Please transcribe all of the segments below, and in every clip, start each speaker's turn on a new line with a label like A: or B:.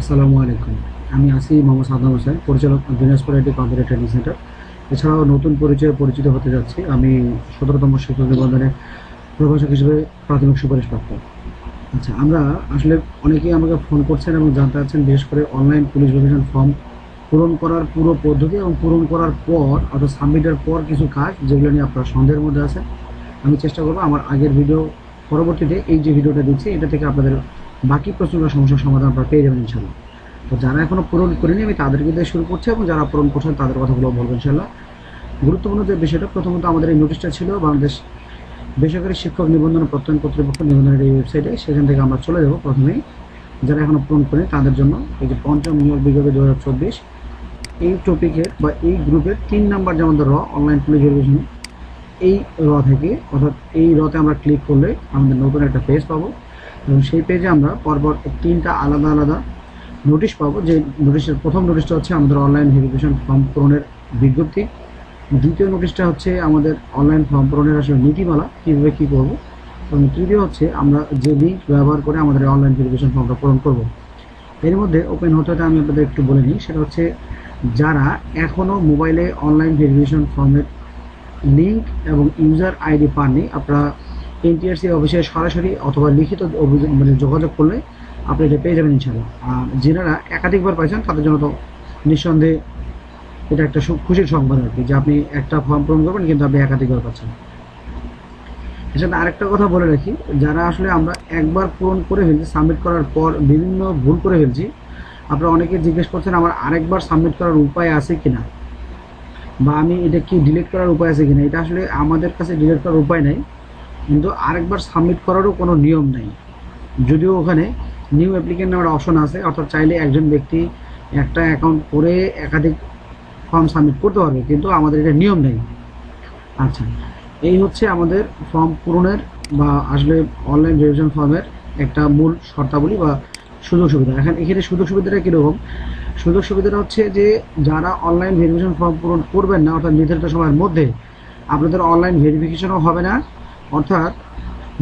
A: আসসালামু আলাইকুম। আমি আসি মোহাম্মদ সাদ্দাম হোসেন, পরিচালক Dinajpur IT computer training centre. এছাড়াও নতুন পরিচয়ে পরিচিত হতে যাচ্ছি। আমি সতেরোতম শিক্ষক নিবন্ধনে প্রভাষক হিসেবে প্রাথমিক সুপারিশ প্রাপ্ত। আচ্ছা আমরা আসলে অনেকেই আমাকে ফোন করছেন এবং জানতে চাচ্ছেন, বিশেষ করে অনলাইন পুলিশ ভেরিফিকেশন ফর্ম পূরণ করার পুরো পদ্ধতি এবং পূরণ করার পর, অর্থাৎ সাবমিটের পর কিছু কাজ, যেগুলো নিয়ে আপনারা সন্দেহের মধ্যে আছেন। আমি চেষ্টা করব আমার আগের ভিডিও পরবর্তীতে এই যে ভিডিওটা দিচ্ছি, এটা থেকে আপনাদের বাকি প্রশ্নগুলোর সমস্যার সমাধান আপনারা পেয়ে যাবেন ইনশাল্লাহ তো যারা এখনও পূরণ করেনি, আমি তাদেরকে দিয়ে শুরু করছি এবং যারা পূরণ করছেন তাদের কথাগুলো বলব ইনশাল্লাহ গুরুত্বপূর্ণ যে বিষয়টা, প্রথমত আমাদের এই নোটিশটা ছিল বাংলাদেশ বেসরকারি শিক্ষক নিবন্ধন প্রত্যয়ন কর্তৃপক্ষ নিবন্ধনের এই ওয়েবসাইটে সেখান থেকে আমরা চলে যাব প্রথমেই। যারা এখনও পূরণ করেনি, তাদের জন্য এই যে পঞ্চম নিয়োগ বিজ্ঞপ্তি দু হাজার চব্বিশ, এই টপিকের বা এই গ্রুপের তিন নাম্বার যে আমাদের র অনলাইন পুলিশ ভেরিফিকেশন এই র থেকে, অর্থাৎ এই রতে আমরা ক্লিক করলে আমাদের নতুন একটা পেজ পাবো। এবং সেই পেজে আমরা পরপর তিনটা আলাদা আলাদা নোটিশ পাবো। যে নোটিশের প্রথম নোটিশটা হচ্ছে আমাদের অনলাইন ভেরিফিকেশন ফর্ম পূরণের বিজ্ঞপ্তি। দ্বিতীয় নোটিশটা হচ্ছে আমাদের অনলাইন ফর্ম পূরণের আসলে নীতিমালা, কীভাবে কী করব। এবং তৃতীয় হচ্ছে আমরা যে লিঙ্ক ব্যবহার করে আমাদের অনলাইন ভেরিফিকেশন ফর্মটা পূরণ করব। এর মধ্যে ওপেন হতে হতে আমি আপনাদের একটু বলে নিই, সেটা হচ্ছে যারা এখনও মোবাইলে অনলাইন ভেরিফিকেশন ফর্মের লিঙ্ক এবং ইউজার আইডি পাননি, আপনারা এনটিআরসি অফিসে সরাসরি অথবা লিখিত অভিযোগ মানে যোগাযোগ করলে আপনি এটা পেয়ে যাবেন ইনশাল্লাহ আর যেনারা একাধিকবার পাইছেন, তাদের জন্য তো নিঃসন্দেহে এটা একটা খুশির সংবাদ আর কি, যে আপনি একটা ফর্ম পূরণ করবেন কিন্তু আপনি একাধিকবার পাচ্ছেন। এছাড়া আরেকটা কথা বলে রাখি, যারা আসলে আমরা একবার পূরণ করে ফেলছি সাবমিট করার পর বিভিন্ন ভুল করে ফেলছি, আপনারা অনেকে জিজ্ঞেস করছেন আমার আরেকবার সাবমিট করার উপায় আছে কিনা, বা আমি এটা কি ডিলিট করার উপায় আছে কিনা, এটা আসলে আমাদের কাছে ডিলিট করার উপায় নেই। কিন্তু আরেকবার সাবমিট করারও কোনো নিয়ম নেই। যদিও ওখানে নিউ অ্যাপ্লিকেন্ট নামের অপশন আছে, অর্থাৎ চাইলে একজন ব্যক্তি একটা অ্যাকাউন্ট করে একাধিক ফর্ম সাবমিট করতে পারবে, কিন্তু আমাদের এটা নিয়ম নেই। আচ্ছা এই হচ্ছে আমাদের ফর্ম পূরণের বা আসলে অনলাইন ভেরিফিকেশন ফর্মের একটা মূল শর্তাবলী বা সুযোগ সুবিধা। এখন এখানে সুযোগ সুবিধাটা কীরকম? সুযোগ সুবিধাটা হচ্ছে যে, যারা অনলাইন ভেরিফিকেশন ফর্ম পূরণ করবেন না, অর্থাৎ নির্ধারিত সময়ের মধ্যে, আপনাদের অনলাইন ভেরিফিকেশনও হবে না। অর্থাৎ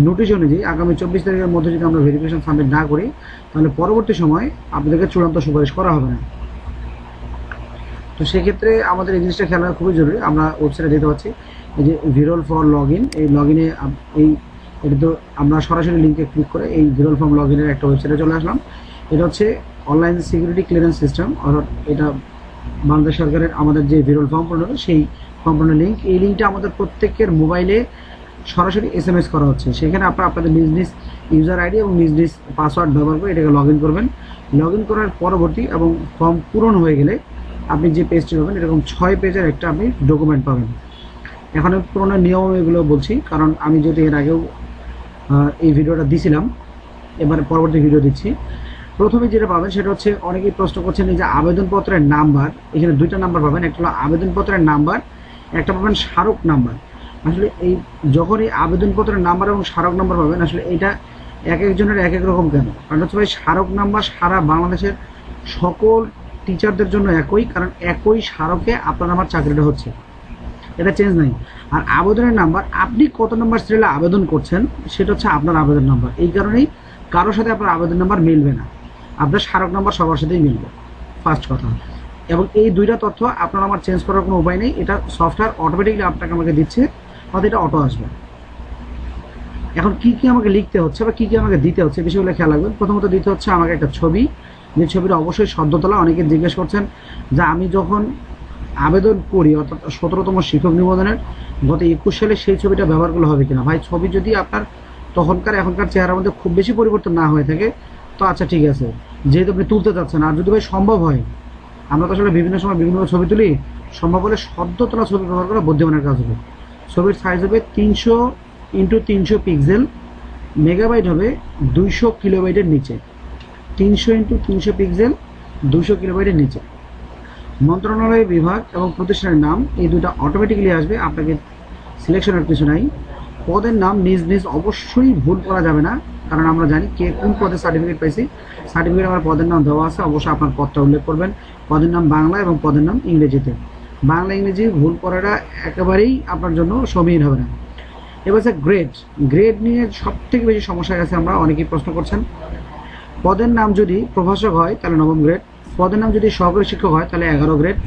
A: নোটিশ অনুযায়ী আগামী চব্বিশ তারিখের মধ্যে যদি আমরা ভেরিফিকেশন সাবমিট না করি, তাহলে পরবর্তী সময় আপনাদেরকে চূড়ান্ত সুপারিশ করা হবে না। তো সেক্ষেত্রে আমাদের এই জিনিসটা খেলা খুবই জরুরি। আমরা ওয়েবসাইটে দেখতে পাচ্ছি, এই যে ভিরল ফর লগ ইন এই লগ ইনে এই এটা তো আমরা সরাসরি লিঙ্কে ক্লিক করে এই ভিরল ফর্ম লগ ইনের একটা ওয়েবসাইটে চলে আসলাম। এটা হচ্ছে অনলাইন সিকিউরিটি ক্লিয়ারেন্স সিস্টেম অর্থাৎ এটা বাংলাদেশ সরকারের আমাদের যে ভিরল ফর্ম পূরণ সেই ফর্ম পূরণের লিঙ্ক এই লিঙ্কটা আমাদের প্রত্যেকের মোবাইলে সরাসরি এস এম এস করা হচ্ছে। সেখানে আপনারা আপনাদের নিজ নিজ ইউজার আইডি এবং নিজ নিজ পাসওয়ার্ড ব্যবহার করে এটাকে লগ ইন করবেন। লগ ইন করার পরবর্তী এবং ফর্ম পূরণ হয়ে গেলে আপনি যে পেজটি পাবেন, এরকম ছয় পেজের একটা আপনি ডকুমেন্ট পাবেন। এখন পুরোনো নিয়ম এগুলো বলছি, কারণ আমি যদি এর আগেও এই ভিডিওটা দিছিলাম, এবার পরবর্তী ভিডিও দিচ্ছি। প্রথমে যেটা পাবেন সেটা হচ্ছে, অনেকেই প্রশ্ন করছেন যে আবেদনপত্রের নাম্বার, এখানে দুইটা নাম্বার পাবেন, একটা হলো আবেদনপত্রের নাম্বার, একটা পাবেন স্মারক নাম্বার। আসলে এই যখন এই আবেদনপত্রের নাম্বার এবং স্মারক নাম্বার পাবেন, আসলে এটা এক একজনের এক এক রকম কেন? কারণ হচ্ছে ভাই, স্মারক নাম্বার সারা বাংলাদেশের সকল টিচারদের জন্য একই, কারণ একই স্মারকে আপনার আমার চাকরিটা হচ্ছে। এটা চেঞ্জ নাই। আর আবেদনের নাম্বার আপনি কত নাম্বার সিরিয়ালে আবেদন করছেন, সেটা হচ্ছে আপনার আবেদন নাম্বার এই কারণেই কারোর সাথে আপনার আবেদন নাম্বার মিলবে না। আপনার স্মারক নাম্বার সবার সাথেই মিলবে। ফার্স্ট কথা। এবং এই দুইটা তথ্য আপনার আমার চেঞ্জ করার কোনো উপায় নেই। এটা সফটওয়্যার অটোমেটিকলি আপনাকে আমাকে দিচ্ছে। অর্থাৎ এটা অটো আসবে। এখন কি কি আমাকে লিখতে হচ্ছে বা কি কি আমাকে দিতে হচ্ছে বিষয়গুলো খেয়াল রাখবেন। প্রথমত দিতে হচ্ছে আমাকে একটা ছবি। যে ছবিটা অবশ্যই সদ্য তোলা অনেকে জিজ্ঞেস করছেন যে আমি যখন আবেদন করি, অর্থাৎ সতেরোতম শিক্ষক নিবন্ধনের গত একুশ সালে সেই ছবিটা ব্যবহার করলে হবে কিনা? ভাই, ছবি যদি আপনার তখনকার এখনকার চেহারার মধ্যে খুব বেশি পরিবর্তন না হয়ে থাকে, তো আচ্ছা ঠিক আছে। যেহেতু আপনি তুলতে চাচ্ছেন, আর যদি ভাই সম্ভব হয়, আমরা তো আসলে বিভিন্ন সময় বিভিন্ন ছবি তুলি, সম্ভব হলে সদ্য তোলা ছবি ব্যবহার করা বুদ্ধিমানের কাজ হবে। ছবির সাইজ হবে তিনশো ইন্টু তিনশো পিক্সেল মেগাবাইট হবে দুইশো কিলোবাইটের নিচে। তিনশো ইন্টু তিনশো পিক্সেল দুশো কিলোবাইটের নিচে। মন্ত্রণালয় বিভাগ এবং প্রতিষ্ঠানের নাম, এই দুটো অটোমেটিক্যালি আসবে, আপনাকে সিলেকশনের কিছু নাই। পদের নাম নিজ নিজ অবশ্যই ভুল করা যাবে না, কারণ আমরা জানি কে কোন পদে সার্টিফিকেট পাইছি। সার্টিফিকেট আমার পদের নাম দেওয়া আছে, অবশ্যই আপনার পদটা উল্লেখ করবেন। পদের নাম বাংলা এবং পদের নাম ইংরেজিতে। বাংলা ইংরেজি ভুল করাটা একেবারেই আপনার জন্য সমীহীন হবে না। এবার হচ্ছে গ্রেড গ্রেড নিয়ে সব থেকে বেশি সমস্যা গেছে আমরা, অনেকেই প্রশ্ন করছেন। পদের নাম যদি প্রভাষক হয়, তাহলে নবম গ্রেড পদের নাম যদি সহকারী শিক্ষক হয়, তাহলে এগারো গ্রেড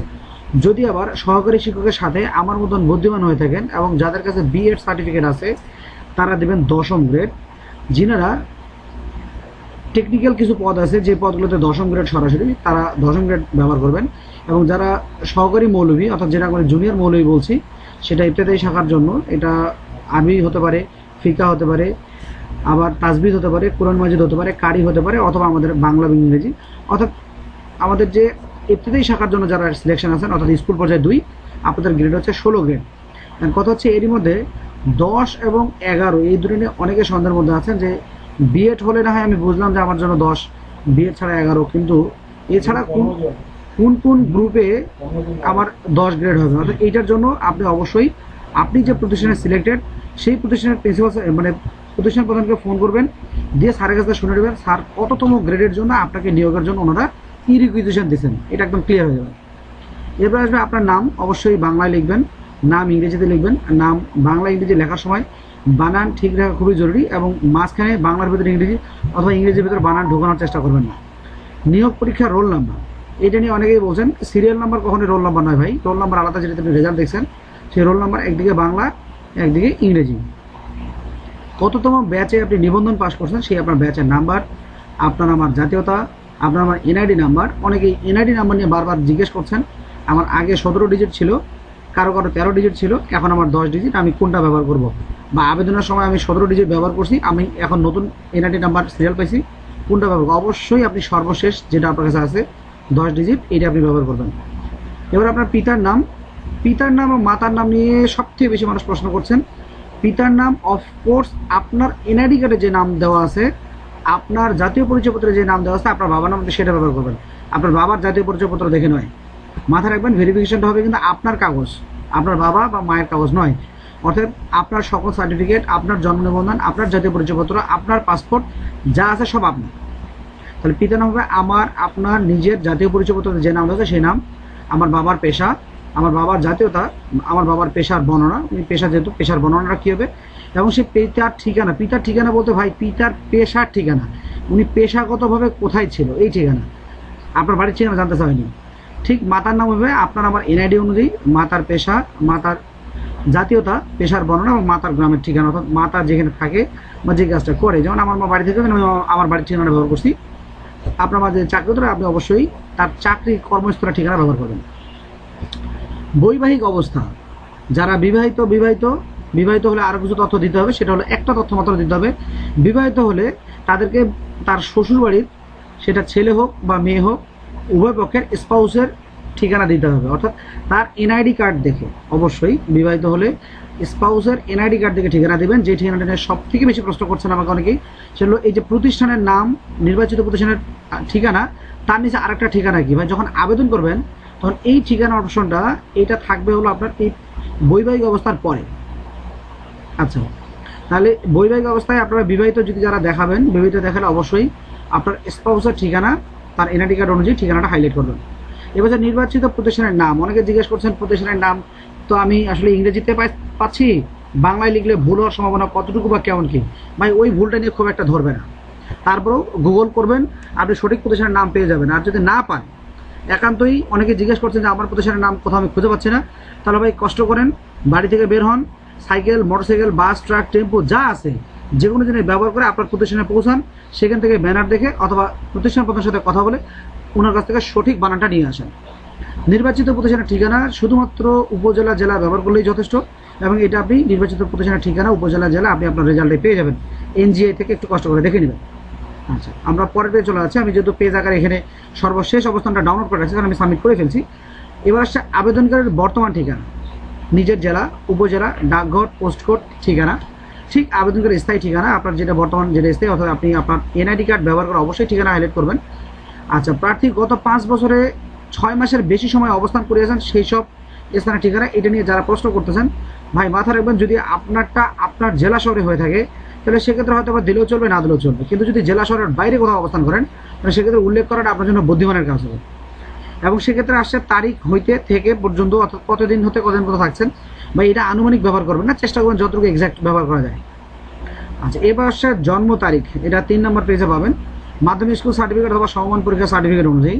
A: যদি আবার সহকারী শিক্ষকের সাথে আমার মতন বুদ্ধিমান হয়ে থাকেন এবং যাদের কাছে বিএড সার্টিফিকেট আছে, তারা দেবেন দশম গ্রেড যিনারা টেকনিক্যাল কিছু পদ আছে, যে পদগুলোতে দশম গ্রেড সরাসরি, তারা দশম গ্রেড ব্যবহার করবেন। এবং যারা সহকারী মৌলভী, অর্থাৎ যেটা আমরা জুনিয়র মৌলভী বলছি, সেটা ইত্যাদি শাখার জন্য, এটা আরবি হতে পারে, ফিকা হতে পারে, আবার তাজবিদ হতে পারে, কোরআন মাজিদ হতে পারে, কারি হতে পারে, অথবা আমাদের বাংলা ইংরেজি। অর্থাৎ আমাদের যে ইত্যাদি শাখার জন্য যারা সিলেকশন আছেন, অর্থাৎ স্কুল পর্যায়ে দুই, আপনাদের গ্রেড হচ্ছে ষোলো গ্রেড কথা হচ্ছে এরই মধ্যে দশ এবং এগারো, এই দুটো নিয়ে অনেকে সন্দেহের মধ্যে আছেন যে বিএড হলে না হয় আমি বুঝলাম যে আমার জন্য দশ বিএড ছাড়া এগারো, কিন্তু এছাড়া কোন কোন কোন গ্রুপে আমার দশ গ্রেড হবে? অর্থাৎ এইটার জন্য আপনি অবশ্যই, আপনি যে প্রতিষ্ঠানে সিলেক্টেড সেই প্রতিষ্ঠানের প্রিন্সিপাল মানে প্রতিষ্ঠান প্রধানকে ফোন করবেন, দিয়ে স্যারের কাছে শুনে নেবেন, স্যার কততম গ্রেডের জন্য আপনাকে নিয়োগের জন্য ওনারা কি রিকুইজিশন দিচ্ছেন এটা একদম ক্লিয়ার হয়ে যাবে। এরপর আসবে আপনার নাম, অবশ্যই বাংলায় লিখবেন, নাম ইংরেজিতে লিখবেন, নাম বাংলা ইংরেজি লেখার সময় বানান ঠিক রাখা খুবই জরুরি এবং মাঝখানে বাংলার ভিতরে ইংরেজি অথবা ইংরেজির ভিতরে বানান ঢোকানোর চেষ্টা করবেন না। নিয়োগ পরীক্ষার রোল নাম্বার এটা নিয়ে অনেকেই বলছেন সিরিয়াল নাম্বার কখনোই রোল নাম্বার নয় ভাই। রোল নাম্বার আলাদা যেটা আপনি রেজাল্ট দেখছেন, সেই রোল নাম্বার একদিকে বাংলা, একদিকে ইংরেজি। কততম ব্যাচে আপনি নিবন্ধন পাস করছেন, সেই আপনার ব্যাচের নাম্বার আপনার আমার জাতীয়তা, আপনার আমার এনআইডি নাম্বার অনেকেই এনআইডি নাম্বার নিয়ে বারবার জিজ্ঞেস করছেন, আমার আগে সতেরো ডিজিট ছিল, কারও কারও তেরো ডিজিট ছিল, এখন আমার দশ ডিজিট আমি কোনটা ব্যবহার করব? বা আবেদনের সময় আমি সতেরো ডিজিট ব্যবহার করছি, আমি এখন নতুন এনআইডি নাম্বার সিরিয়াল পাইছি, কোনটা ব্যবহার অবশ্যই আপনি সর্বশেষ যেটা আপনার কাছে আছে দশ ডিজিট এটা আপনি ব্যবহার করবেন। এবার আপনার পিতার নাম পিতার নাম এবং মাতার নাম নিয়ে সবথেকে বেশি মানুষ প্রশ্ন করছেন, পিতার নাম অফকোর্স আপনার এনআইডি কার্ডে যে নাম দেওয়া আছে, আপনার জাতীয় পরিচয়পত্রে যে নাম দেওয়া আছে, আপনার বাবার নাম সেটা ব্যবহার করবেন। আপনার বাবার জাতীয় পরিচয়পত্র দেখে নয়। মাথায় রাখবেন ভেরিফিকেশনটা হবে কিন্তু আপনার কাগজ। আপনার বাবা বা মায়ের কাগজ নয়। অর্থাৎ আপনার সকল সার্টিফিকেট আপনার জন্ম নিবন্ধন, আপনার জাতীয় পরিচয়পত্র, আপনার পাসপোর্ট যা আছে সব আপনার তাহলে পিতা নাম হবে আমার, আপনার, নিজের জাতীয় পরিচয়পত্রে, যে নাম আছে সেই নাম, আমার বাবার পেশা, আমার বাবার জাতীয়তা, আমার বাবার পেশার বর্ণনা পেশা যেহেতু, পেশার বর্ণনাটা কী হবে? এবং সে পিতার ঠিকানা পিতার ঠিকানা বলতে ভাই, পিতার পেশার ঠিকানা, উনি পেশাগতভাবে কোথায় ছিল, এই ঠিকানা, আপনার বাড়ির ঠিকানা জানতে চাইনি। ঠিক মাতার নাম হবে, আপনার আমার এনআইডি অনুযায়ী, মাতার পেশা, মাতার জাতীয়তা, পেশার বর্ণনা এবং মাতার গ্রামের ঠিকানা, অর্থাৎ মাতা যেখানে থাকে বা যে কাজটা করে, যেমন আমার মা বাড়ি থেকে, আমি আমার বাড়ির ঠিকানা ব্যবহার করছি। আপনার মাঝে চাকরি ধরে আপনি অবশ্যই তার চাকরি কর্মস্থলের ঠিকানা ব্যবহার করবেন। বৈবাহিক অবস্থা, যারা বিবাহিত বিবাহিত বিবাহিত হলে আরও কিছু তথ্য দিতে হবে, সেটা হলো একটা তথ্য মাত্র দিতে হবে, বিবাহিত হলে তাদেরকে তার শ্বশুরবাড়ির, সেটা ছেলে হোক বা মেয়ে হোক, উভয় পক্ষের স্পাউসের ঠিকানা দিতে হবে। অর্থাৎ তার এনআইডি কার্ড দেখে অবশ্যই বিবাহিত হলে স্পাউসের এনআইডি কার্ড দেখে ঠিকানা দেবেন। যে ঠিকানাটা নিয়ে সব থেকে বেশি প্রশ্ন করছেন আমাকে অনেকেই সেগুলো এই যে প্রতিষ্ঠানের নাম, নির্বাচিত প্রতিষ্ঠানের ঠিকানা, তার নিচে আরেকটা ঠিকানা কি? ভাই, যখন আবেদন করবেন, তখন এই ঠিকানা অপশনটা, এটা থাকবে হলো আপনার এই বৈবাহিক অবস্থার পরে। আচ্ছা তাহলে বৈবাহিক অবস্থায় আপনারা বিবাহিত যদি যারা দেখাবেন, বিবাহিত দেখালে অবশ্যই আপনার স্পাউসের ঠিকানা, তার এনআইডি কার্ড অনুযায়ী ঠিকানাটা হাইলাইট করবেন। এবার যে নির্বাচিত প্রতিষ্ঠানের নাম, অনেকে জিজ্ঞেস করছেন প্রতিষ্ঠানের নাম, তো আমি আসলে ইংরেজিতে পাচ্ছি? বাংলায় লিখলে ভুল হওয়ার সম্ভাবনা কতটুকু বা কেমন কি? ভাই, ওই ভুলটা নিয়ে খুব একটা ধরবে না। তারপরেও গুগল করবেন, আপনি সঠিক প্রতিষ্ঠানের নাম পেয়ে যাবেন। আর যদি না পান, একান্তই অনেকে জিজ্ঞেস করছেন যে, আমার প্রতিষ্ঠানের নাম কোথাও আমি খুঁজে পাচ্ছি না। তাহলে ভাই, কষ্ট করেন, বাড়ি থেকে বের হন, cycle, motorcycle, bus, truck, tempo, যা আছে যে কোনো জিনিস ব্যবহার করে আপনার প্রতিষ্ঠানে পৌঁছান। সেখান থেকে ব্যানার দেখে অথবা প্রতিষ্ঠান প্রধানের সাথে কথা বলে ওনার কাছ থেকে সঠিক বানানটা নিয়ে আসেন। নির্বাচিত প্রতিষ্ঠানের ঠিকানা শুধুমাত্র উপজেলা, জেলা ব্যবহার করলেই যথেষ্ট এবং এটা আপনি নির্বাচিত প্রতিষ্ঠানের ঠিকানা, উপজেলা, জেলা, আপনি আপনার রেজাল্টে পেয়ে যাবেন। এনজিআই থেকে একটু কষ্ট করে দেখে নেবেন। আচ্ছা আমরা পরের পেয়ে চলে যাচ্ছি। আমি যেহেতু পেজ আকারে এখানে সর্বশেষ অবস্থানটা ডাউনলোড করে রাখছি কারণ আমি সাবমিট করে ফেলছি। এবার আসছে আবেদনকারীর বর্তমান ঠিকানা। নিজের জেলা, উপজেলা, ডাকঘর পোস্টকোড ঠিকানা। ঠিক আবেদনকারীর স্থায়ী ঠিকানা, আপনার যেটা বর্তমান যেটা স্থায়ী, অথবা আপনি আপনার এনআইডি কার্ড ব্যবহার করে অবশ্যই ঠিকানা হাইলাইট করবেন। আচ্ছা প্রার্থী গত পাঁচ বছরে ছয় মাসের বেশি সময় অবস্থান করিয়েছেন, সেই সব স্থানের ঠিকানা এটা নিয়ে যারা প্রশ্ন করতেছেন, ভাই মাথা রাখবেন, যদি আপনারটা আপনার জেলা শহরে হয়ে থাকে, তাহলে সেক্ষেত্রে হয়তো বা দিলেও চলবে, না দিলেও চলবে। কিন্তু যদি জেলা শহরের বাইরে কোথাও অবস্থান করেন, তাহলে সেক্ষেত্রে উল্লেখ করাটা আপনার জন্য বুদ্ধিমানের কাজ হবে। এবং সেক্ষেত্রে আসছে তারিখ হইতে থেকে পর্যন্ত অর্থাৎ কতদিন হতে কতদিন পর্যন্ত থাকছেন বা এটা আনুমানিক ব্যবহার করবেন না, চেষ্টা করবেন যতটুকু এক্সাক্ট ব্যবহার করা যায়। আচ্ছা এবার আসছে জন্ম তারিখ, এটা তিন নম্বর পেজে পাবেন। মাধ্যমিক স্কুল সার্টিফিকেট অথবা সমমান পরীক্ষা সার্টিফিকেট অনুযায়ী।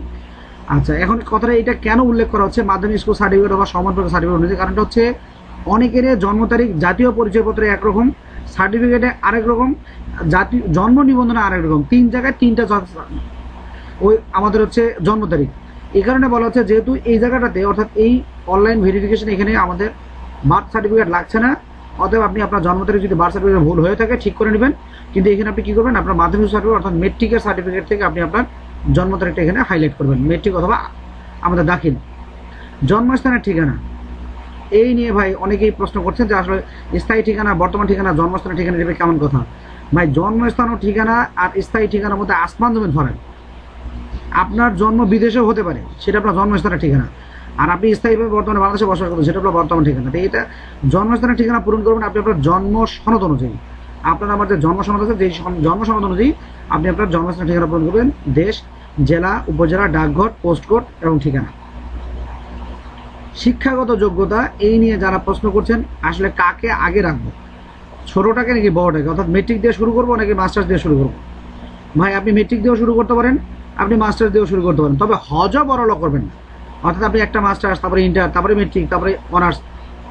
A: আচ্ছা এখন কথাটা এটা কেন উল্লেখ করা হচ্ছে মাধ্যমিক স্কুল সার্টিফিকেট অথবা সমান পরীক্ষা সার্টিফিকেট অনুযায়ী? কারণটা হচ্ছে অনেকের জন্ম তারিখ, জাতীয় পরিচয়পত্রে একরকম সার্টিফিকেটে আরেক রকম, জাতি, জন্ম নিবন্ধনে আরেক রকম, তিন জায়গায় তিনটা ওই আমাদের হচ্ছে জন্ম তারিখ। এই কারণে বলা হচ্ছে যেহেতু এই জায়গাটাতে, অর্থাৎ এই অনলাইন ভেরিফিকেশন এখানে আমাদের বার্থ সার্টিফিকেট লাগছে না অতএব আপনি আপনার জন্ম তারিখ যদি বার্থ সার্টিফিকেট ভুল হয়ে থাকে, ঠিক করে নেবেন। কিন্তু এখানে আপনি কি করবেন? আপনার মাধ্যমিক সার্টিফিকেট অর্থাৎ মেট্রিকের সার্টিফিকেট থেকে আপনি আপনার জন্ম তারিখটা এখানে হাইলাইট করবেন। মেট্রিক অথবা আমাদের দাখিল। জন্মস্থানের ঠিকানা। এই নিয়ে ভাই অনেকেই প্রশ্ন করছেন যে আসলে স্থায়ী ঠিকানা, বর্তমান ঠিকানা, জন্মস্থানের ঠিকানা দেবে কেমন কথা? ভাই, জন্মস্থান ও ঠিকানা আর স্থায়ী ঠিকানার মধ্যে আসমান জমিন ফারাক আপনার জন্ম বিদেশেও হতে পারে, সেটা আপনার জন্মস্থানের ঠিকানা। আর আপনি স্থায়ীভাবে বর্তমানে বাংলাদেশে বসবাস করছেন, সেটা হলো বর্তমান ঠিকানা। তো এটা জন্মস্থানের ঠিকানা পূরণ করবেন আপনি আপনার জন্ম সনদ অনুযায়ী। আপনার আমার যে জন্ম সনদ আছে, যেই জন্ম সনদ অনুযায়ী আপনি আপনার জন্মস্থানের ঠিকানা পূরণ করবেন দেশ, জেলা, উপজেলা, ডাকঘর পোস্ট কোড এবং ঠিকানা। শিক্ষাগত যোগ্যতা, এই নিয়ে যারা প্রশ্ন করছেন, আসলে কাকে আগে রাখব? ছোটটাকে নাকি বড়টাকে? অর্থাৎ মেট্রিক দিয়ে শুরু করব নাকি মাস্টার্স দিয়ে শুরু করব? ভাই, আপনি মেট্রিক দিয়েও শুরু করতে পারেন, আপনি মাস্টার্স দিয়েও শুরু করতে পারেন, তবে হজও বড় করবেন না। অর্থাৎ আপনি একটা মাস্টার্স, তারপরে ইন্টার তারপরে মেট্রিক তারপরে অনার্স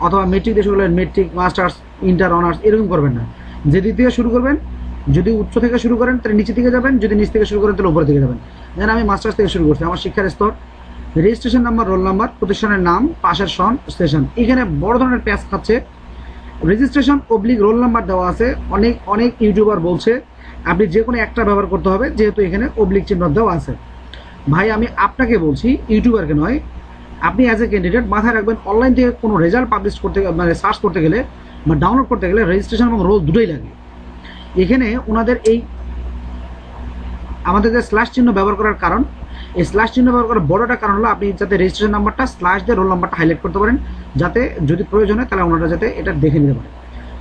A: অথবা মেট্রিক দিয়ে শুরু করলেন মেট্রিক মাস্টার্স ইন্টার অনার্স এরকম করবেন না। যে দিক থেকে শুরু করবেন, যদি উচ্চ থেকে শুরু করেন, তাহলে নিচে থেকে যাবেন, যদি নিচ থেকে শুরু করেন, তাহলে উপরে থেকে যাবেন। যেন আমি মাস্টার্স থেকে শুরু করছি, আমার শিক্ষার স্তর। রেজিস্ট্রেশন নাম্বার রোল নাম্বার প্রতিষ্ঠানের নাম, পাশের সন স্টেশন এখানে বড় ধরনের প্যাচ খাচ্ছে রেজিস্ট্রেশন অবলিক রোল নাম্বার দেওয়া আছে। অনেক অনেক ইউটিউবার বলছে, আপনি যে কোনো একটা ব্যবহার করতে হবে, যেহেতু এখানে অবলিক চিহ্ন দেওয়া আছে। ভাই, আমি আপনাকে বলছি, ইউটিউবারকে নয়, আপনি অ্যাজ এ ক্যান্ডিডেট মাথায় রাখবেন অনলাইন থেকে কোনো রেজাল্ট পাবলিশ করতে মানে সার্চ করতে গেলে বা ডাউনলোড করতে গেলে রেজিস্ট্রেশন এবং রোল দুটোই লাগে। এখানে ওনাদের এই আমাদের যে স্ল্যাশ চিহ্ন ব্যবহার করার কারণ, এই স্ল্যাশ চিহ্ন ব্যবহার করার বড়টা কারণ হলো আপনি যাতে রেজিস্ট্রেশন নাম্বারটা স্ল্যাশ দিয়ে রোল নাম্বারটা হাইলাইট করতে পারেন, যাতে যদি প্রয়োজন হয় তাহলে ওনারা যাতে এটা দেখে নিতে পারে।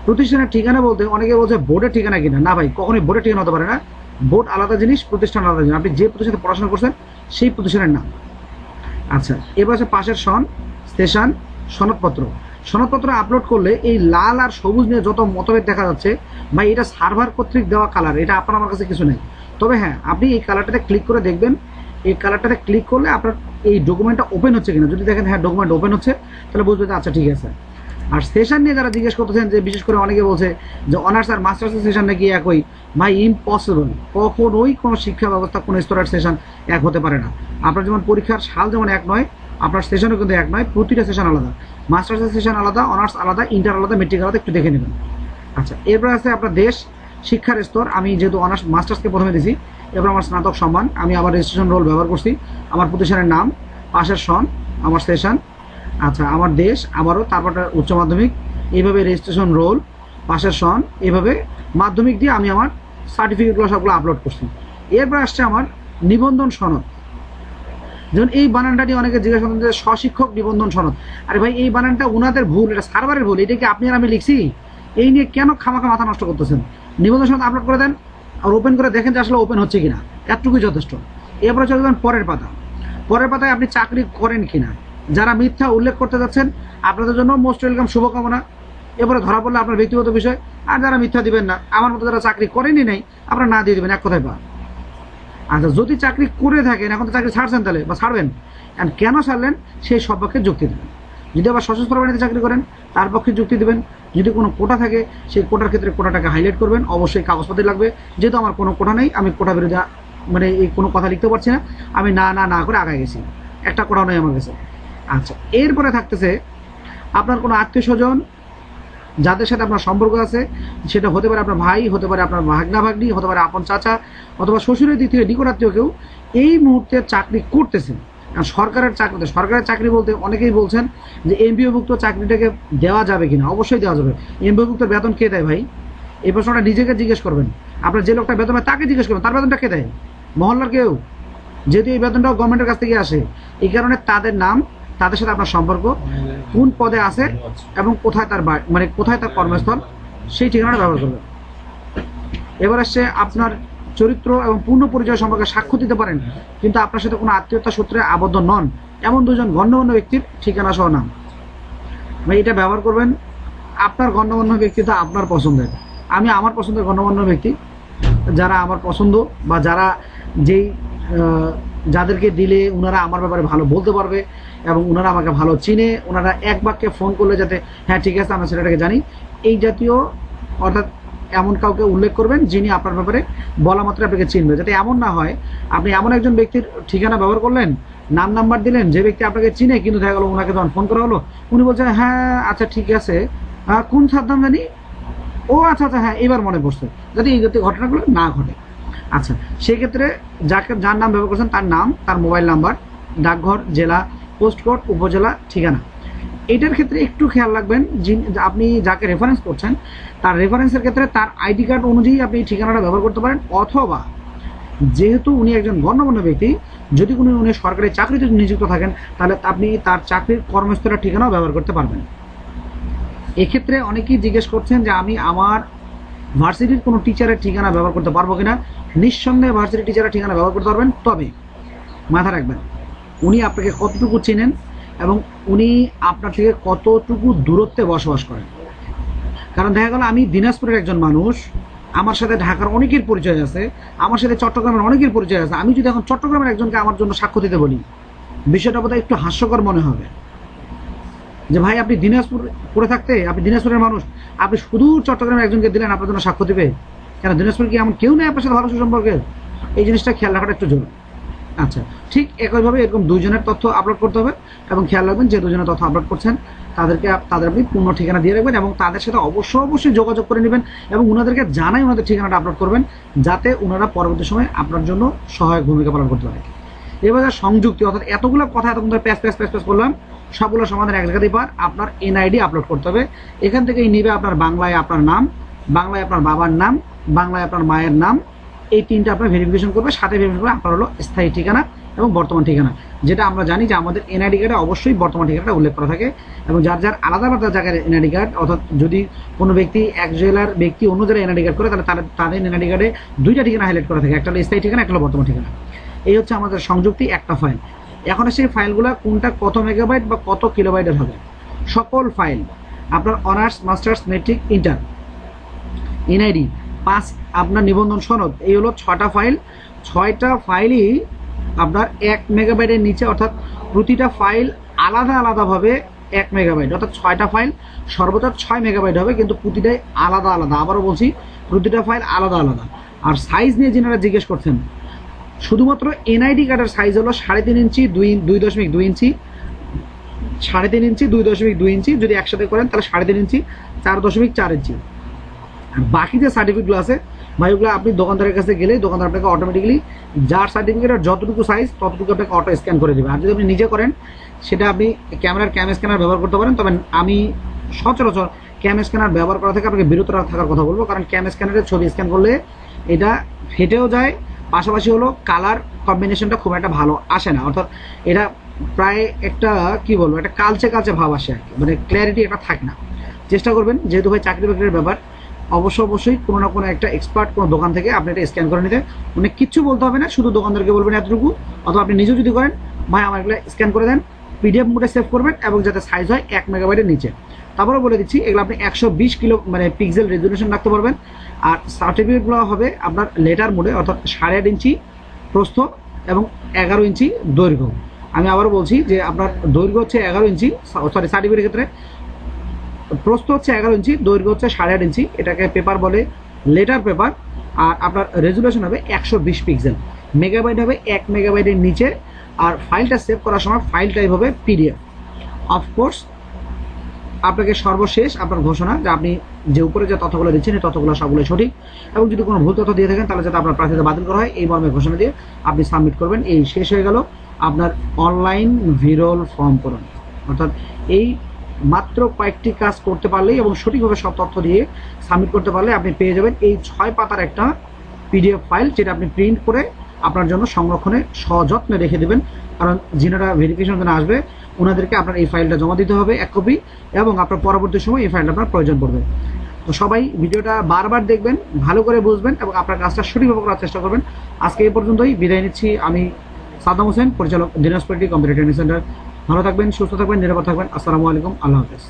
A: প্রতিষ্ঠানের ঠিকানা বলতে, অনেকে বলছে বোর্ডের ঠিকানা কিনা? না ভাই, কখনোই বোর্ডের ঠিকানা হতে পারে না। বোর্ড আলাদা জিনিস, প্রতিষ্ঠান আলাদা জিনিস। আপনি যে প্রতিষ্ঠানে পড়াশোনা করছেন, সেই প্রতিষ্ঠানের নাম। আচ্ছা এবার হচ্ছে পাশের সন স্টেশন সনদপত্র। সনদপত্র আপলোড করলে এই লাল আর সবুজ নিয়ে যত মতভেদ দেখা যাচ্ছে, ভাই, এটা সার্ভার কর্তৃক দেওয়া কালার এটা আপনার আমার কাছে কিছু নেই। তবে হ্যাঁ আপনি এই কালারটাতে ক্লিক করে দেখবেন, এই কালারটাতে ক্লিক করলে আপনার এই ডকুমেন্টটা ওপেন হচ্ছে কিনা। যদি দেখেন হ্যাঁ ডকুমেন্ট ওপেন হচ্ছে, তাহলে বুঝবেন আচ্ছা ঠিক আছে। আর সেশন নিয়ে যারা জিজ্ঞেস করতেছেন যে, বিশেষ করে অনেকে বলছে যে অনার্স আর মাস্টার্সের সেশন নাকি একই? ভাই ইম্পসিবল কখনোই কোনো শিক্ষা ব্যবস্থা, কোনো স্তরের সেশন এক হতে পারে না। আপনার যেমন পরীক্ষার সাল যেমন এক নয়, আপনার সেশনও কিন্তু এক নয়, প্রতিটা সেশন আলাদা। মাস্টার্সের সেশন আলাদা অনার্স আলাদা ইন্টার আলাদা মেট্রিক আলাদা, একটু দেখে নেবেন। আচ্ছা এরপর আছে আপনার দেশ, শিক্ষার স্তর। আমি যেহেতু অনার্স মাস্টার্সকে প্রথমে দিছি, এরপর আমার স্নাতক সম্মান। আমি আমার রেজিস্ট্রেশন রোল ব্যবহার করছি। আমার প্রতিষ্ঠানের নাম, পাশের সন, আমার সেশন আচ্ছা আমার দেশ, আবারও তারপর উচ্চ মাধ্যমিক এইভাবে রেজিস্ট্রেশন রোল পাশের সন এইভাবে মাধ্যমিক দিয়ে আমি আমার সার্টিফিকেটগুলো সবগুলো আপলোড করছি। এরপর আসছে আমার নিবন্ধন সনদ। যেমন এই বানানটা নিয়ে অনেকে জিজ্ঞাসা করেন যে স্বশিক্ষক নিবন্ধন সনদ। আরে ভাই, এই বানানটা ওনাদের ভুল, এটা সার্ভারের ভুল, এটা কি আপনি আর আমি লিখছি? এই নিয়ে কেন খামাখা মাথা নষ্ট করতেছেন? নিবন্ধন সনদ আপলোড করে দেন আর ওপেন করে দেখেন যে আসলে ওপেন হচ্ছে কিনা। এতটুকুই যথেষ্ট। এরপরে চলে যাবেন পরের পাতা। পরের পাতায় আপনি চাকরি করেন কিনা? যারা মিথ্যা উল্লেখ করতে যাচ্ছেন, আপনাদের জন্য মোস্ট ওয়েলকাম শুভকামনা। এরপরে ধরা পড়লে আপনার ব্যক্তিগত বিষয়। আর যারা মিথ্যা দিবেন না, আমার মতো যারা চাকরি করেনি নাই, আপনারা না দিয়ে দেবেন, এক কথায় পা আচ্ছা যদি চাকরি করে থাকেন, এখন তো চাকরি ছাড়ছেন তাহলে, বা ছাড়বেন। and কেন ছাড়লেন? সেই সব পক্ষে যুক্তি দেবেন। যদি আবার সশস্ত্র বাহিনীতে চাকরি করেন, তার পক্ষে যুক্তি দেবেন। যদি কোনো কোটা থাকে, সেই কোটার ক্ষেত্রে কোটাটাকে হাইলাইট করবেন। অবশ্যই কাগজপত্র লাগবে। যেহেতু আমার কোনো কোটা নেই, আমি কোটা বিরোধী মানে এই কোনো কথা লিখতে পারছি না। আমি না না না করে আগায় গেছি। একটা কোটাও নেই আমার কাছে। আচ্ছা এরপরে থাকতেছে আপনার কোনো আত্মীয় স্বজন যাদের সাথে আপনার সম্পর্ক আছে, সেটা হতে পারে আপনার ভাই, হতে পারে আপনার ভাগনা ভাগ্নি হতে পারে আপন চাচা, অথবা শ্বশুরের থেকে নিকটাত্মীয় কেউ এই মুহূর্তে চাকরি করতেছেন। সরকারের চাকরিতে সরকারের চাকরি বলতে অনেকেই বলছেন যে এমপিওভুক্ত চাকরিটাকে দেওয়া যাবে কিনা? অবশ্যই দেওয়া যাবে। এমপিওভুক্ত বেতন কে দেয় ভাই? এই প্রশ্নটা নিজেকে জিজ্ঞেস করবেন। আপনার যে লোকটা বেতন তাকে জিজ্ঞেস করবেন। তার বেতনটা কে দেয়? মহল্লার কেউ? যেহেতু এই বেতনটাও গভর্নমেন্টের কাছ থেকে আসে। এই কারণে তাদের নাম তাদের সাথে আপনার সম্পর্ক, কোন পদে আছে এবং কোথায় তার মানে কোথায় তার কর্মস্থল, সেই ঠিকানাটা ব্যবহার করবেন। এবার আসছে আপনার চরিত্র এবং পূর্ণ পরিচয় সম্পর্কে সাক্ষ্য দিতে পারেন, কিন্তু আপনার সাথে কোনো আত্মীয়তা সূত্রে আবদ্ধ নন। এমন দুজন গণ্যমান্য ব্যক্তির ঠিকানা সহ নাম। ভাই এটা ব্যবহার করবেন, আপনার গণ্যমান্য ব্যক্তি তো আপনার পছন্দের। আমি আমার পছন্দের গণ্যমান্য ব্যক্তি, যারা আমার পছন্দ বা যারা যেই যাদেরকে দিলে ওনারা আমার ব্যাপারে ভালো বলতে পারবে এবং ওনারা আমাকে ভালো চিনে ওনারা এক বাক্যে ফোন করলে যাতে হ্যাঁ ঠিক আছে, আমরা ছেলেটাকে জানি। এই জাতীয়, অর্থাৎ এমন কাউকে উল্লেখ করবেন যিনি আপনার ব্যাপারে বলা মাত্র আপনাকে চিনবে। যাতে এমন না হয়, আপনি এমন একজন ব্যক্তির ঠিকানা ব্যবহার করলেন, নাম নাম্বার দিলেন, যে ব্যক্তি আপনাকে চিনে, কিন্তু দেখা গেলো ওনাকে যখন ফোন করা হলো। উনি বলছেন হ্যাঁ আচ্ছা ঠিক আছে। কোন সাদ্দাম জানি? ও আচ্ছা আচ্ছা হ্যাঁ এবার মনে পড়ছে। যাতে এই জাতীয় ঘটনাগুলো না ঘটে। আচ্ছা সেক্ষেত্রে যাকে, যার নাম ব্যবহার করছেন, তার নাম, তার মোবাইল নাম্বার, ডাকঘর, জেলা পোস্ট কোড উপজেলা ঠিকানা। এটার ক্ষেত্রে একটু খেয়াল রাখবেন আপনি যাকে রেফারেন্স করছেন, তার রেফারেন্সের ক্ষেত্রে তার আইডি কার্ড অনুযায়ী আপনি ঠিকানাটা ব্যবহার করতে পারেন, অথবা যেহেতু উনি একজন গণ্যমান্য ব্যক্তি, যদি উনি উনি সরকারি চাকরিতে নিযুক্ত থাকেন, তাহলে আপনি তার চাকরির কর্মস্থলের ঠিকানাও ব্যবহার করতে পারবেন। এক্ষেত্রে অনেকেই জিজ্ঞেস করছেন যে আমি আমার ভার্সিটির কোনো টিচারের ঠিকানা ব্যবহার করতে পারব কিনা? নিঃসন্দেহে ভার্সিটি টিচারের ঠিকানা ব্যবহার করতে পারবেন, তবে মাথা রাখবেন উনি আপনাকে কতটুকু চেনেন এবং উনি আপনার থেকে কতটুকু দূরত্বে বসবাস করেন? কারণ দেখা গেল আমি দিনাজপুরের একজন মানুষ, আমার সাথে ঢাকার অনেকের পরিচয় আছে, আমার সাথে চট্টগ্রামের অনেকের পরিচয় আছে। আমি যদি এখন চট্টগ্রামের একজনকে আমার জন্য সাক্ষ্য দিতে বলি, বিষয়টা বোধহয় একটু হাস্যকর মনে হবে। যে ভাই, আপনি দিনাজপুর পড়ে থাকতে, আপনি দিনাজপুরের মানুষ, আপনি শুধু চট্টগ্রামের একজনকে দিলেন, আপনার জন্য সাক্ষ্য দিবে? কেন, দিনাজপুর কি এমন কেউ নেই আপনার সাথে ভালো সুসম্পর্কে এই জিনিসটা খেয়াল রাখাটা একটু জরুরি। আচ্ছা ঠিক একইভাবে এরকম দুইজনের তথ্য আপলোড করতে হবে এবং খেয়াল রাখবেন যে দুজনের তথ্য আপলোড করছেন, তাদেরকে তাদের আপনি পূর্ণ ঠিকানা দিয়ে রাখবেন এবং তাদের সাথে অবশ্যই অবশ্যই যোগাযোগ করে নেবেন এবং ওনাদেরকে জানাই ওনাদের ঠিকানাটা আপলোড করবেন যাতে ওনারা পরবর্তী সময় আপনার জন্য সহায়ক ভূমিকা পালন করতে পারে। এবার সংযুক্তি, অর্থাৎ এতগুলো কথা এতক্ষণ ধরে প্যাস প্যাস প্যাস প্যাস করলাম, সবগুলো সমাধান এক জায়গাতেই পার আপনার এনআইডি আপলোড করতে হবে। এখান থেকেই নিবে আপনার বাংলায় আপনার নাম, বাংলায় আপনার বাবার নাম, বাংলায় আপনার মায়ের নাম এই তিনটা আপনার ভেরিফিকেশন করবে সাথে ভেরিফিকেশন করবে আপনার হলো স্থায়ী ঠিকানা এবং বর্তমান ঠিকানা। যেটা আমরা জানি যে আমাদের এনআইডি কার্ডে অবশ্যই বর্তমান ঠিকানাটা উল্লেখ করা থাকে এবং যার যার আলাদা আলাদা জায়গার এনআইডি কার্ড অর্থাৎ যদি কোনো ব্যক্তি এক জেলার ব্যক্তি অন্য জেলায় এনআইডি কার্ড করে, তাহলে তাদের তাদের এনআইডি কার্ডে দুইটা ঠিকানা হাইলাইট করা থাকে। একটা হলো স্থায়ী ঠিকানা, একটা হলো বর্তমান ঠিকানা। এই হচ্ছে আমাদের সংযুক্তি একটা ফাইল এখন সেই ফাইলগুলো কোনটা কত মেগাবাইট বা কত কিলোবাইটের হবে? সকল ফাইল আপনার honours masters matric inter NID পাঁচ আপনার নিবন্ধন সনদ। এই হলো ছটা ফাইল। ছয়টা ফাইলই আপনার এক মেগাবাইটের নিচে, অর্থাৎ প্রতিটা ফাইল আলাদা আলাদাভাবে এক মেগাবাইট অর্থাৎ ছয়টা ফাইল সর্বোচ্চ ছয় মেগাবাইট হবে, কিন্তু প্রতিটাই আলাদা আলাদা। আবারও বলছি, প্রতিটা ফাইল আলাদা আলাদা। আর সাইজ নিয়ে যেনারা জিজ্ঞেস করছেন, শুধুমাত্র এনআইডি কার্ডের সাইজ হলো সাড়ে তিন ইঞ্চি, দুই দুই দশমিক দুই ইঞ্চি। সাড়ে তিন ইঞ্চি, দুই দশমিক দুই ইঞ্চি, যদি একসাথে করেন তাহলে সাড়ে তিন ইঞ্চি, চার দশমিক চার ইঞ্চি। বাকি যে সার্টিফিকেটগুলো আছে। ভাই, ওগুলো আপনি দোকানদারের কাছে গেলে দোকানদার আপনাকে অটোমেটিক্যালি যার সার্টিফিকেটের যতটুকু সাইজ ততটুকু আপনাকে অটো স্ক্যান করে দেবে। আর যদি আপনি নিজে করেন, সেটা আপনি ক্যামেরার ক্যাম স্ক্যানার ব্যবহার করতে পারেন। তবে আমি সচরাচর ক্যাম স্ক্যানার ব্যবহার করা থেকে আপনাকে বিরত থাকার কথা বলব। কারণ ক্যাম স্ক্যানারের ছবি স্ক্যান করলে এটা ফেটেও যায়। পাশাপাশি হলো কালার কম্বিনেশনটা খুব একটা ভালো আসে না। অর্থাৎ এটা প্রায় একটা, কি বলব, একটা কালচে কালচে ভাব আসে আর কি। মানে ক্ল্যারিটি একটা থাকে না। চেষ্টা করবেন, যেহেতু ভাই চাকরি বাকরির ব্যাপার অবশ্য অবশ্যই কোনো না কোনো একটা এক্সপার্ট কোনো দোকান থেকে আপনি এটা স্ক্যান করে নিতে। মানে কিচ্ছু বলতে হবে না, শুধু দোকানদারকে বলবেন এতটুকু। অথবা আপনি নিজেও যদি করেন, ভাই আমার এগুলো স্ক্যান করে দেন। পিডিএফ মোডে সেভ করবেন এবং যাতে সাইজ হয় এক মেগাবাইটের নিচে। তারপরে বলে দিচ্ছি, এগুলো আপনি একশো বিশ কিলো মানে পিক্সেল রেজুলেশন রাখতে পারবেন। আর সার্টিফিকেটগুলো হবে আপনার লেটার মোডে অর্থাৎ সাড়ে আট ইঞ্চি প্রস্থ এবং এগারো ইঞ্চি দৈর্ঘ্য। আমি আবারও বলছি যে আপনার দৈর্ঘ্য হচ্ছে এগারো ইঞ্চি সরি সার্টিফিকেটের ক্ষেত্রে প্রস্থ হচ্ছে এগারো ইঞ্চি, দৈর্ঘ্য হচ্ছে সাড়ে আট ইঞ্চি। এটাকে পেপার বলে লেটার পেপার আর আপনার রেজুলেশন হবে একশো বিশ পিক্সেল মেগাবাইট হবে এক মেগাবাইটের নিচে। আর ফাইলটা সেভ করার সময় ফাইল টাইপ হবে পিডিএফ অফকোর্স আপনাকে সর্বশেষ আপনার ঘোষণা যে আপনি যে উপরে যে তথ্যগুলো দিচ্ছেন, এই তথ্যগুলো সবগুলো সঠিক। এবং যদি কোনো ভুল তথ্য দিয়ে থাকেন, তাহলে যাতে আপনার প্রার্থীতা বাতিল করা হয়, এই মর্মে ঘোষণা দিয়ে আপনি সাবমিট করবেন। এই শেষ হয়ে গেল আপনার অনলাইন ভিরল ফর্ম পূরণ। অর্থাৎ এই মাত্র কয়েকটি কাজ করতে পারলেই এবং সঠিকভাবে সব তথ্য দিয়ে সাবমিট করতে পারলে আপনি পেয়ে যাবেন এই ছয় পাতার একটা পিডিএফ ফাইল যেটা আপনি প্রিন্ট করে আপনার জন্য সংরক্ষণে সযত্নে রেখে দেবেন। কারণ যিনারা ভেরিফিকেশন জন্য আসবে, ওনাদেরকে আপনার এই ফাইলটা জমা দিতে হবে, এক কপি এবং আপনার পরবর্তী সময় এই ফাইলটা আপনার প্রয়োজন পড়বে। তো সবাই ভিডিওটা বারবার দেখবেন, ভালো করে বুঝবেন এবং আপনার কাজটা সঠিকভাবে করার চেষ্টা করবেন। আজকে এই পর্যন্তই, বিদায় নিচ্ছি আমি সাদাম হোসেন, পরিচালক দিনাজপুর কম্পিউটার ট্রেনিং সেন্টার ভালো থাকবেন সুস্থ থাকবেন নিরাপদ থাকবেন। আসসালামু আলাইকুম আল্লাহ হাফেজ।